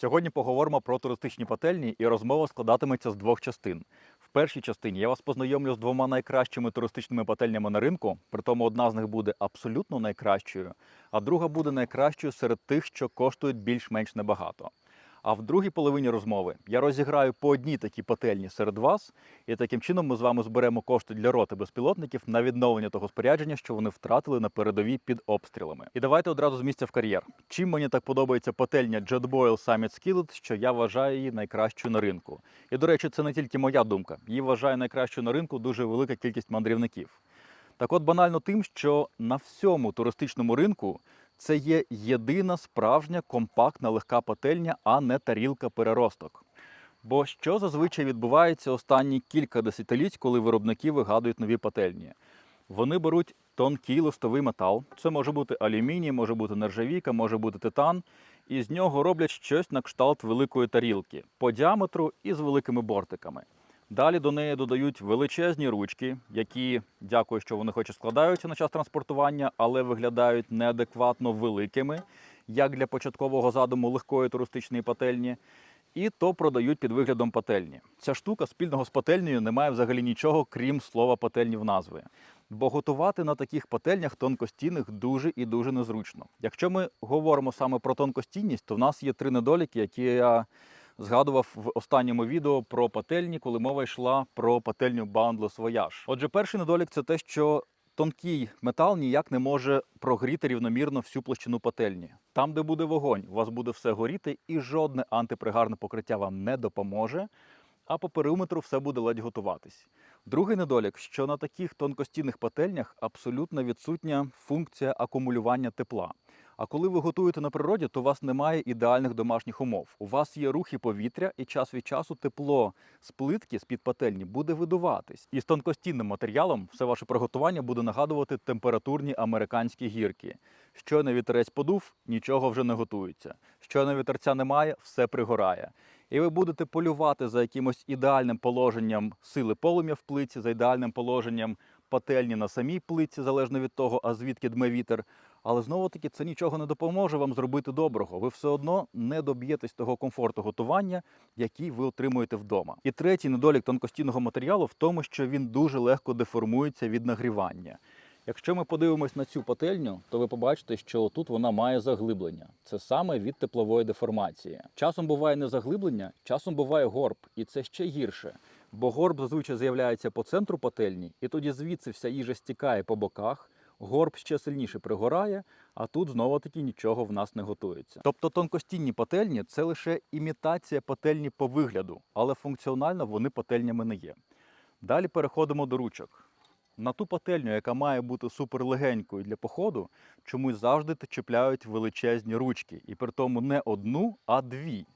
Сьогодні поговоримо про туристичні пательні, і розмова складатиметься з двох частин. В першій частині я вас познайомлю з двома найкращими туристичними пательнями на ринку. Притому одна з них буде абсолютно найкращою, а друга буде найкращою серед тих, що коштують більш-менш небагато. А в другій половині розмови я розіграю по одній такій пательні серед вас, і таким чином ми з вами зберемо кошти для роти безпілотників на відновлення того спорядження, що вони втратили на передовій під обстрілами. І давайте одразу з місця в кар'єр. Чим мені так подобається пательня Jetboil Summit Skillet, що я вважаю її найкращою на ринку. І до речі, це не тільки моя думка. Її вважає найкращою на ринку дуже велика кількість мандрівників. Так от банально тим, що на всьому туристичному ринку це є єдина справжня компактна легка пательня, а не тарілка переросток. Бо що зазвичай відбувається останні кілька десятиліть, коли виробники вигадують нові пательні? Вони беруть тонкий листовий метал, це може бути алюміній, може бути нержавійка, може бути титан, і з нього роблять щось на кшталт великої тарілки по діаметру і з великими бортиками. Далі до неї додають величезні ручки, які, дякую, що вони хоч і складаються на час транспортування, але виглядають неадекватно великими, як для початкового задуму легкої туристичної пательні. І то продають під виглядом пательні. Ця штука спільного з пательнею не має взагалі нічого, крім слова пательні в назві. Бо готувати на таких пательнях тонкостінних дуже і дуже незручно. Якщо ми говоримо саме про тонкостінність, то в нас є три недоліки, які я згадував в останньому відео про пательні, коли мова йшла про пательню Boundless Voyage. Отже, перший недолік це те, що тонкий метал ніяк не може прогріти рівномірно всю площину пательні. Там, де буде вогонь, у вас буде все горіти, і жодне антипригарне покриття вам не допоможе. А по периметру все буде ледь готуватись. Другий недолік, що на таких тонкостінних пательнях абсолютно відсутня функція акумулювання тепла. А коли ви готуєте на природі, то у вас немає ідеальних домашніх умов. У вас є рухи повітря, і час від часу тепло з плитки з-під пательні буде видуватись. І з тонкостінним матеріалом все ваше приготування буде нагадувати температурні американські гірки. Щойно вітерець подув, нічого вже не готується. Щойно вітерця немає, все пригорає. І ви будете полювати за якимось ідеальним положенням сили полум'я в плиці, за ідеальним положенням пательні на самій плиці, залежно від того, а звідки дме вітер. Але знову таки це нічого не допоможе вам зробити доброго. Ви все одно не доб'єтесь того комфорту готування, який ви отримуєте вдома. І третій недолік тонкостінного матеріалу в тому, що він дуже легко деформується від нагрівання. Якщо ми подивимось на цю пательню, то ви побачите, що тут вона має заглиблення. Це саме від теплової деформації. Часом буває не заглиблення, часом буває горб, і це ще гірше. Бо горб зазвичай з'являється по центру пательні, і тоді звідси вся їжа стікає по боках, горб ще сильніше пригорає, а тут знову таки нічого в нас не готується. Тобто тонкостінні пательні це лише імітація пательні по вигляду, але функціонально вони пательнями не є. Далі переходимо до ручок. На ту пательню, яка має бути суперлегенькою для походу, чомусь завжди чіпляють величезні ручки, і при тому не одну, а дві.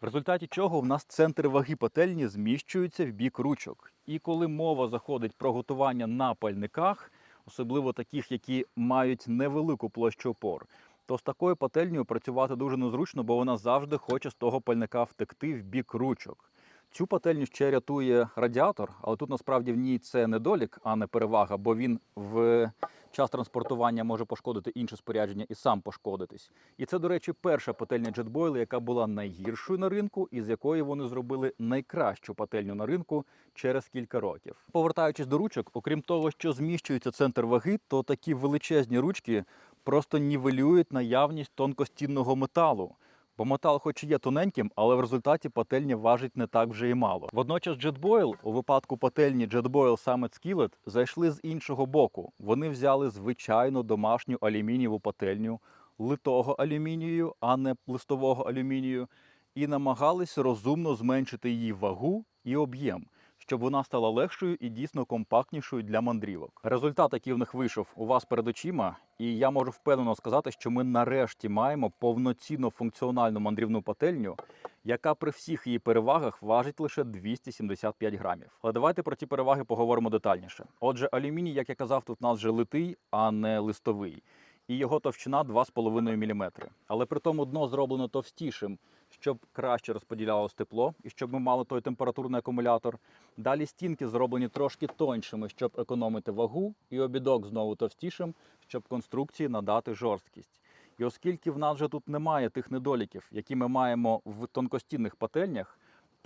В результаті чого в нас центр ваги пательні зміщується в бік ручок. І коли мова заходить про готування на пальниках, особливо таких, які мають невелику площу опор, то з такою пательнею працювати дуже незручно, бо вона завжди хоче з того пальника втекти в бік ручок. Цю пательню ще рятує радіатор, але тут насправді в ній це недолік, а не перевага, бо він в час транспортування може пошкодити інше спорядження і сам пошкодитись. І це, до речі, перша пательня Jetboil, яка була найгіршою на ринку, і з якої вони зробили найкращу пательню на ринку через кілька років. Повертаючись до ручок, окрім того, що зміщується центр ваги, то такі величезні ручки просто нівелюють наявність тонкостінного металу. Бо метал, хоч і є тоненьким, але в результаті пательня важить не так вже і мало. Водночас Jetboil, у випадку пательні Jetboil Summit Skillet, зайшли з іншого боку. Вони взяли звичайну домашню алюмінієву пательню, литого алюмінію, а не листового алюмінію, і намагались розумно зменшити її вагу і об'єм. Щоб вона стала легшою і дійсно компактнішою для мандрівок. Результат, який в них вийшов у вас перед очима, і я можу впевнено сказати, що ми нарешті маємо повноцінно функціональну мандрівну пательню, яка при всіх її перевагах важить лише 275 грамів. Але давайте про ті переваги поговоримо детальніше. Отже, алюміній, як я казав, тут у нас вже литий, а не листовий. І його товщина 2,5 мм. Але при тому дно зроблено товстішим, щоб краще розподілялось тепло і щоб ми мали той температурний акумулятор. Далі стінки зроблені трошки тоньшими, щоб економити вагу, і обідок знову товстішим, щоб конструкції надати жорсткість. І оскільки в нас вже тут немає тих недоліків, які ми маємо в тонкостінних пательнях,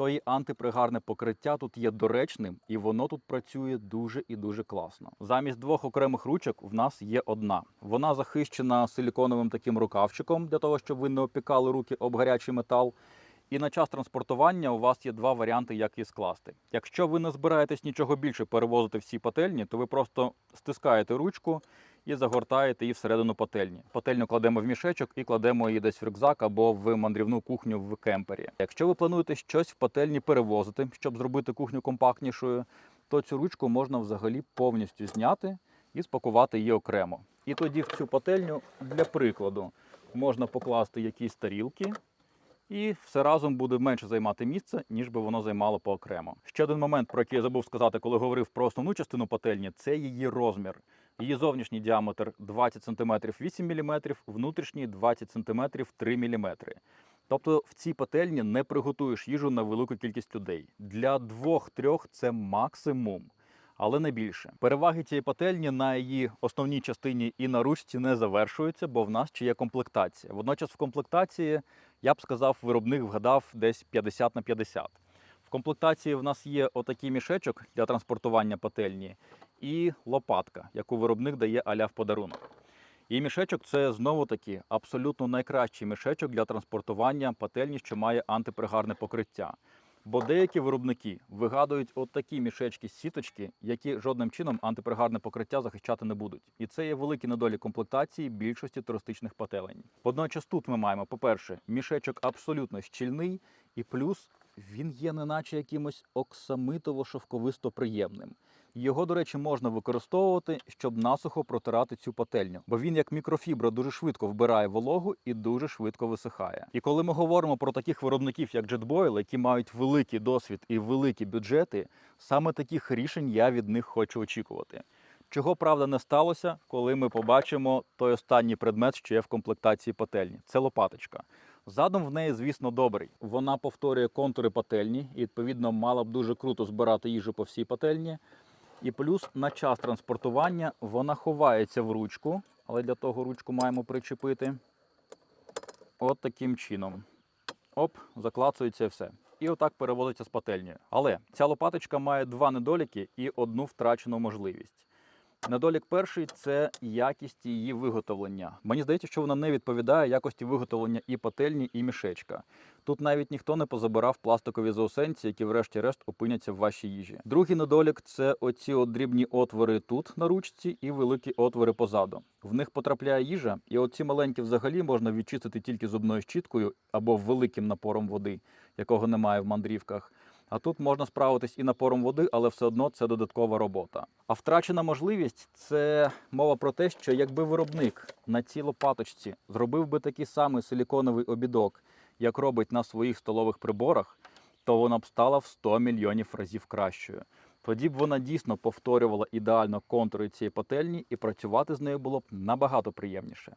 то і антипригарне покриття тут є доречним, і воно тут працює дуже і дуже класно. Замість двох окремих ручок в нас є одна. Вона захищена силіконовим таким рукавчиком для того, щоб ви не опікали руки об гарячий метал. І на час транспортування у вас є два варіанти, як її скласти. Якщо ви не збираєтесь нічого більше перевозити всі пательні, то ви просто стискаєте ручку і загортаєте її всередину пательні. Пательню кладемо в мішечок і кладемо її десь в рюкзак або в мандрівну кухню в кемпері. Якщо ви плануєте щось в пательні перевозити, щоб зробити кухню компактнішою, то цю ручку можна взагалі повністю зняти і спакувати її окремо. І тоді в цю пательню, для прикладу, можна покласти якісь тарілки. І все разом буде менше займати місце, ніж би воно займало поокремо. Ще один момент, про який я забув сказати, коли говорив про основну частину пательні, це її розмір. Її зовнішній діаметр 20 см 8 мм, внутрішній 20 см 3 мм. Тобто в цій пательні не приготуєш їжу на велику кількість людей. Для двох-трьох це максимум. Але не більше. Переваги цієї пательні на її основній частині і на ручці не завершуються, бо в нас ще є комплектація. Водночас в комплектації, я б сказав, виробник вгадав десь 50 на 50. В комплектації в нас є отакий мішечок для транспортування пательні і лопатка, яку виробник дає аля в подарунок. І мішечок це знову таки абсолютно найкращий мішечок для транспортування пательні, що має антипригарне покриття. Бо деякі виробники вигадують от такі мішечки з сіточки, які жодним чином антипригарне покриття захищати не будуть. І це є великі недолі комплектації більшості туристичних пателень. Водночас тут ми маємо, по-перше, мішечок абсолютно щільний, і плюс він є неначе якимось оксамитово-шовковисто приємним. Його, до речі, можна використовувати, щоб насухо протирати цю пательню, бо він, як мікрофібра, дуже швидко вбирає вологу і дуже швидко висихає. І коли ми говоримо про таких виробників, як JetBoil, які мають великий досвід і великі бюджети, саме таких рішень я від них хочу очікувати. Чого правда не сталося, коли ми побачимо той останній предмет, що є в комплектації пательні. Це лопаточка. Задум в неї, звісно, добрий. Вона повторює контури пательні і, відповідно, мала б дуже круто збирати їжу по всій пательні. І плюс на час транспортування вона ховається в ручку, але для того ручку маємо причепити. От таким чином. Оп, заклацується все. І отак перевозиться з пательні. Але ця лопаточка має два недоліки і одну втрачену можливість. Недолік перший це якість її виготовлення. Мені здається, що вона не відповідає якості виготовлення і пательні, і мішечка. Тут навіть ніхто не позабирав пластикові заусенці, які, врешті-решт, опиняться в вашій їжі. Другий недолік це оці от дрібні отвори тут на ручці і великі отвори позаду. В них потрапляє їжа, і оці маленькі взагалі можна відчистити тільки зубною щіткою або великим напором води, якого немає в мандрівках. А тут можна справитись і напором води, але все одно це додаткова робота. А втрачена можливість це мова про те, що якби виробник на цій лопаточці зробив би такий самий силіконовий обідок, як робить на своїх столових приборах, то вона б стала в 100 мільйонів разів кращою. Тоді б вона дійсно повторювала ідеально контури цієї пательні, і працювати з нею було б набагато приємніше.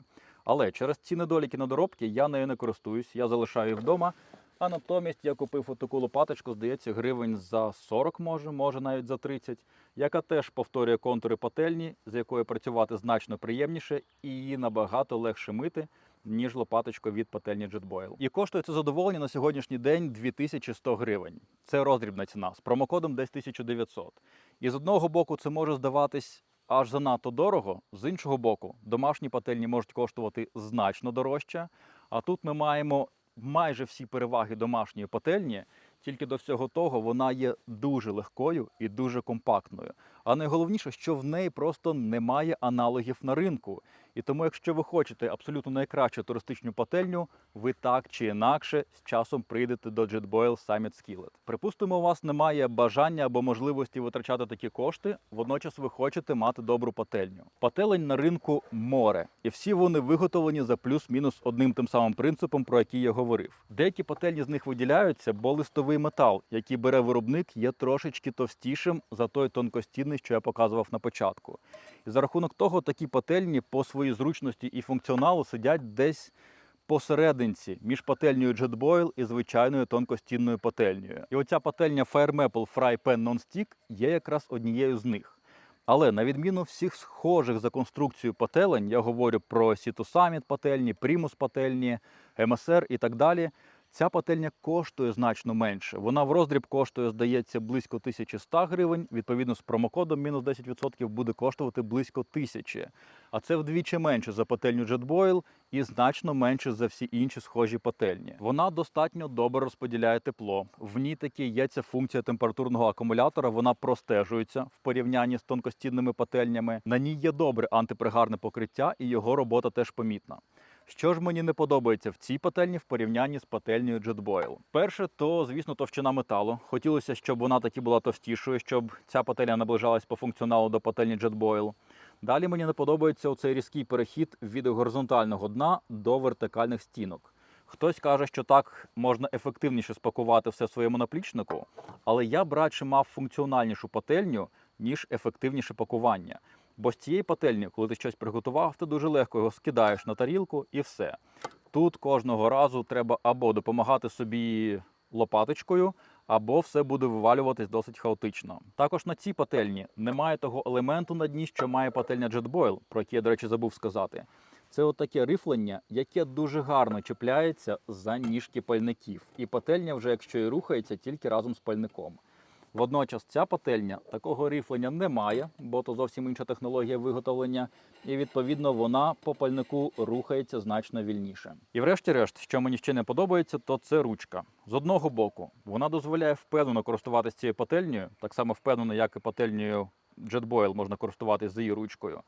Але через ці недоліки недоробки я нею не користуюсь, я залишаю її вдома. А натомість я купив отаку лопаточку, здається, гривень за 40 може, може навіть за 30, яка теж повторює контури пательні, з якою працювати значно приємніше і її набагато легше мити, ніж лопаточка від пательні JetBoil. І коштує це задоволення на сьогоднішній день 2100 гривень. Це роздрібна ціна з промокодом десь 1900. І з одного боку це може здаватись аж занадто дорого, з іншого боку, домашні пательні можуть коштувати значно дорожче. А тут ми маємо майже всі переваги домашньої пательні, тільки до всього того вона є дуже легкою і дуже компактною. А найголовніше, що в неї просто немає аналогів на ринку. І тому, якщо ви хочете абсолютно найкращу туристичну пательню, ви так чи інакше з часом прийдете до JetBoil Summit Skillet. Припустимо, у вас немає бажання або можливості витрачати такі кошти, водночас ви хочете мати добру пательню. Пателень на ринку море, і всі вони виготовлені за плюс-мінус одним тим самим принципом, про який я говорив. Деякі пательні з них виділяються, бо листовий метал, який бере виробник, є трошечки товстішим за той тонкостінний, що я показував на початку. І за рахунок того, такі пательні по своїй зручності і функціоналу сидять десь посерединці між пательнею JetBoil і звичайною тонкостінною пательнею. І оця пательня Fire Maple Fry Pan Non-Stick є якраз однією з них. Але на відміну всіх схожих за конструкцією пателень, я говорю про Сіту Саміт пательні, Primus пательні, МСР і так далі. Ця пательня коштує значно менше. Вона в роздріб коштує, здається, близько 1100 гривень. Відповідно, з промокодом мінус 10% буде коштувати близько 1000. А це вдвічі менше за пательню JetBoil і значно менше за всі інші схожі пательні. Вона достатньо добре розподіляє тепло. В ній таки є ця функція температурного акумулятора. Вона простежується в порівнянні з тонкостінними пательнями. На ній є добре антипригарне покриття, і його робота теж помітна. Що ж мені не подобається в цій пательні в порівнянні з пательнею JetBoil? Перше, то звісно товщина металу. Хотілося, щоб вона таки була товстішою, щоб ця пательня наближалась по функціоналу до пательні JetBoil. Далі мені не подобається оцей різкий перехід від горизонтального дна до вертикальних стінок. Хтось каже, що так можна ефективніше спакувати все в своєму наплічнику, але я б радше мав функціональнішу пательню, ніж ефективніше пакування. Бо з цієї пательні, коли ти щось приготував, ти дуже легко його скидаєш на тарілку і все. Тут кожного разу треба або допомагати собі лопаточкою, або все буде вивалюватись досить хаотично. Також на цій пательні немає того елементу на дні, що має пательня JetBoil, про який я, до речі, забув сказати. Це от таке рифлення, яке дуже гарно чіпляється за ніжки пальників. І пательня, вже якщо і рухається, тільки разом з пальником. Водночас ця пательня такого ріфлення не має, бо то зовсім інша технологія виготовлення, і відповідно вона по пальнику рухається значно вільніше. І врешті-решт, що мені ще не подобається, то це ручка. З одного боку, вона дозволяє впевнено користуватися цією пательнею, так само впевнено, як і пательнею JetBoil можна користуватися з її ручкою.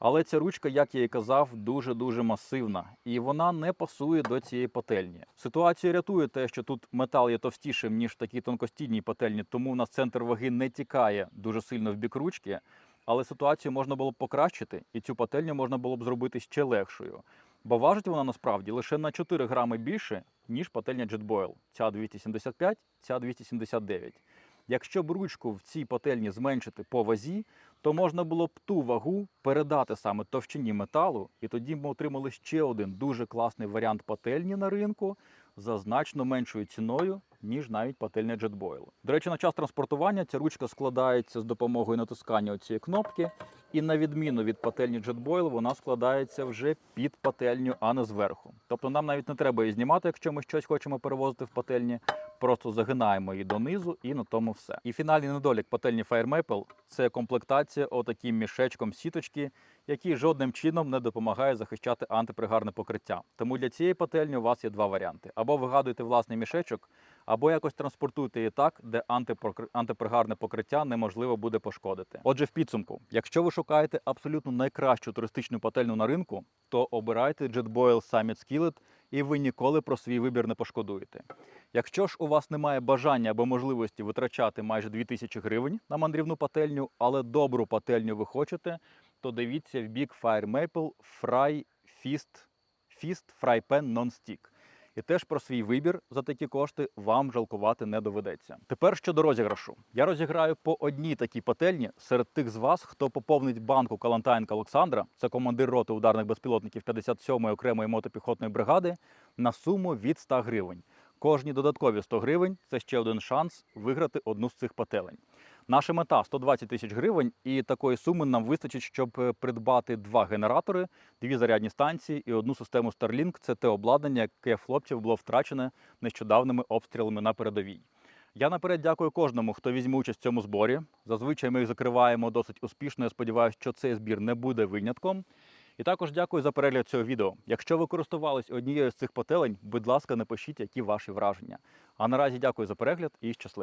Але ця ручка, як я і казав, дуже-дуже масивна, і вона не пасує до цієї пательні. Ситуацію рятує те, що тут метал є товстішим, ніж в такій тонкостійній пательні, тому у нас центр ваги не тікає дуже сильно в бік ручки. Але ситуацію можна було б покращити, і цю пательню можна було б зробити ще легшою. Бо важить вона насправді лише на 4 грами більше, ніж пательня JetBoil. Ця 275, ця 279. Якщо б ручку в цій пательні зменшити по вазі, то можна було б ту вагу передати саме товщині металу, і тоді ми отримали ще один дуже класний варіант пательні на ринку за значно меншою ціною, ніж навіть пательня JetBoil. До речі, на час транспортування ця ручка складається з допомогою натискання цієї кнопки, і на відміну від пательні JetBoil, вона складається вже під пательню, а не зверху. Тобто нам навіть не треба її знімати, якщо ми щось хочемо перевозити в пательні. Просто загинаємо її донизу і на тому все. І фінальний недолік пательні Fire Maple – це комплектація отаким мішечком сіточки, який жодним чином не допомагає захищати антипригарне покриття. Тому для цієї пательні у вас є два варіанти: або вигадуєте власний мішечок, або якось транспортуйте її так, де антипригарне покриття неможливо буде пошкодити. Отже, в підсумку, якщо ви шукаєте абсолютно найкращу туристичну пательню на ринку, то обирайте JetBoil Summit Skillet, і ви ніколи про свій вибір не пошкодуєте. Якщо ж у вас немає бажання або можливості витрачати майже 2000 гривень на мандрівну пательню, але добру пательню ви хочете, то дивіться в бік Fire Maple Fry Fist, Fist Fry Pan Non-Stick. І теж про свій вибір за такі кошти вам жалкувати не доведеться. Тепер щодо розіграшу. Я розіграю по одній такій пательні серед тих з вас, хто поповнить банку Калантаєнка Олександра, це командир роти ударних безпілотників 57-ї окремої мотопіхотної бригади, на суму від 100 гривень. Кожні додаткові 100 гривень це ще один шанс виграти одну з цих пателень. Наша мета 120 тисяч гривень, і такої суми нам вистачить, щоб е, придбати два генератори, дві зарядні станції і одну систему Starlink. Це те обладнання, яке хлопців було втрачене нещодавними обстрілами на передовій. Я наперед дякую кожному, хто візьме участь в цьому зборі. Зазвичай ми їх закриваємо досить успішно. Я сподіваюся, що цей збір не буде винятком. І також дякую за перегляд цього відео. Якщо ви користувались однією з цих пателень, будь ласка, напишіть, які ваші враження. А наразі дякую за перегляд і щасливо.